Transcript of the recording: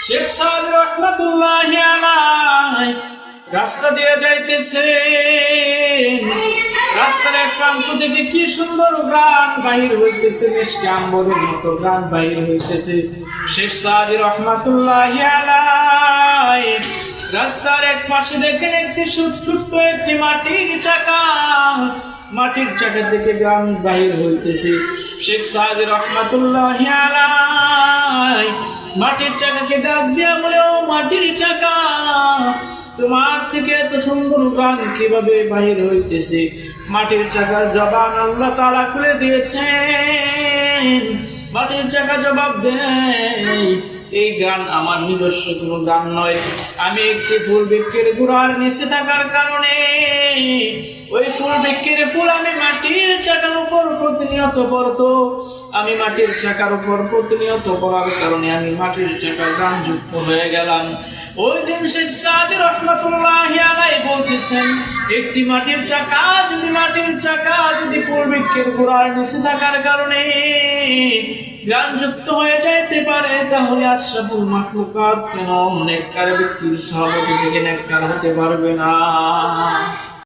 শেখ সাদ রহমতুল্লাহ রাস্তা দিয়ে যাইতেছে রাস্তার এক প্রান্ত থেকে কি সুন্দর গান বাহির হইতেছে, মিষ্টি আম্বরের মতো গান বাহির হইতেছে। শেখ সাদ রহমতুল্লাহ রাস্তার এক পাশে দেখেন একটি ছোট- ছোট্ট একটি মাটির চাকা। মাটির চাকা থেকে গান বাহির হইতেছে। শেখ সাদ রহমতুল্লাহ মাটির চাকাকে ডাক দিয়া বলে, ও মাটির চাকা, তোমার থেকে এত সুন্দর গান কীভাবে বাহির হইতেছে? মাটির চাকার জবান আল্লাহ তারা খুলে দিয়েছেন। মাটির চাকা জবাব দেয় এই গান আমার নিজস্ব কোনো গান নয়। আমি একটি ফুল বৃক্ষের গুড়ার নিচে থাকার কারণে ওই ফুল বৃক্ষের ফুল আমি মাটির চাকার উপর প্রতিনিয়ত পড়তো আমি মাটির চাকার উপর প্রতিনিয়ত পড়ার কারণে আমি মাটির চাকার গান যুক্ত হয়ে গেলাম। ওই দিন শেখ সাদি রহমতুল্লাহ আলাই বলতেছেন, একটি মাটির চাকা, যদি মাটির চাকা, যদি ফুল বৃক্ষের গোড়ার নিচে থাকার কারণে গান যুক্ত হয়ে যাইতে পারে আর আশরাফুল মাখলুকাত কেন নেককার ব্যক্তির সভাপতি থেকে নেককার হতে পারবে না।